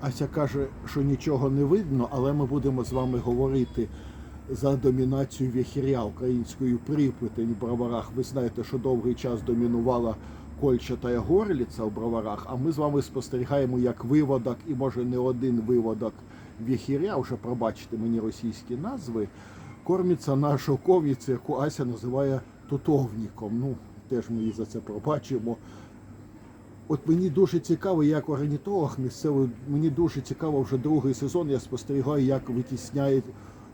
Ася каже, що нічого не видно, але ми будемо з вами говорити за домінацію віхіря українською Припетень в броварах. Ви знаєте, що довгий час домінувала кольчата горліця в броварах, а ми з вами спостерігаємо, як виводок, і може не один виводок віхіря, вже пробачте мені російські назви, кормиться на шовковіці, яку Ася називає тутовником. Ну, теж ми їй за це пробачимо. От мені дуже цікаво, як орнітолог місцевий, мені дуже цікаво вже другий сезон. Я спостерігаю, як витісняє,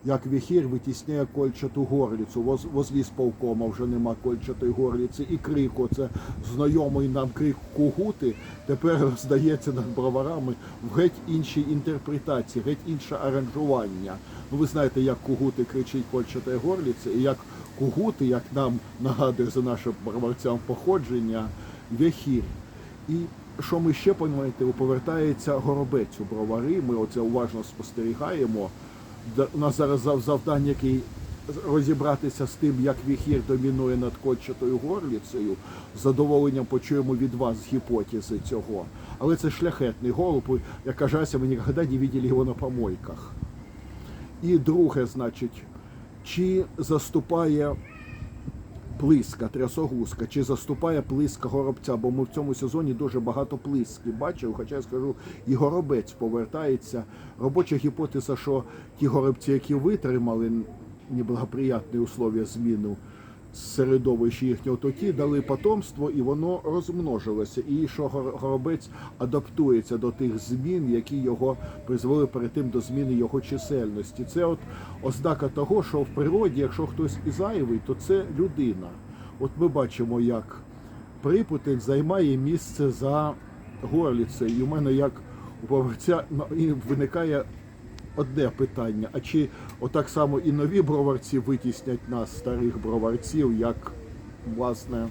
як віхір витісняє кольчату горліцю. Воз, возвіз полкома вже нема кольчатої горліці. І крику, це знайомий нам крик кугути, тепер здається над броварами в геть іншій інтерпретації, геть інше аранжування. Ну ви знаєте, як кугути кричить кольчатої горліці, і як кугути, як нам нагадує за нашим броварцям походження, віхір. І що ми ще розумієте, повертається горобець у бровари. Ми оце уважно спостерігаємо. У нас зараз зав- завдання, який розібратися з тим, як віхір домінує над кольчатою горліцею. З задоволенням почуємо від вас гіпотези цього. Але це шляхетний голуб. Як каже Ася, ми ніколи не бачили його на помойках. І друге, значить, чи заступає плиска, трясогузка, чи заступає плиска горобця, бо ми в цьому сезоні дуже багато плиски бачив, хоча я скажу, і горобець повертається. Робоча гіпотеза, що ті горобці, які витримали неблагоприятні условия зміну середовища їхнього, то ті дали потомство і воно розмножилося. І що гор- горобець адаптується до тих змін, які його призвели перед тим до зміни його чисельності. Це от ознака того, що в природі, якщо хтось і зайвий, то це людина. От ми бачимо, як Припутень займає місце за горліцею. І у мене як у поверця ну, виникає одне питання: а чи отак само і нові броварці витіснять нас, старих броварців, як власне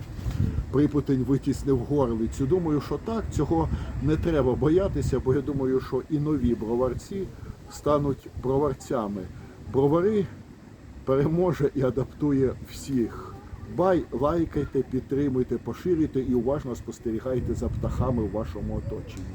Припутень витіснив горлицю? Думаю, що так, цього не треба боятися, бо я думаю, що і нові броварці стануть броварцями. Бровари переможе і адаптує всіх. Бай, лайкайте, підтримуйте, поширюйте і уважно спостерігайте за птахами в вашому оточенні.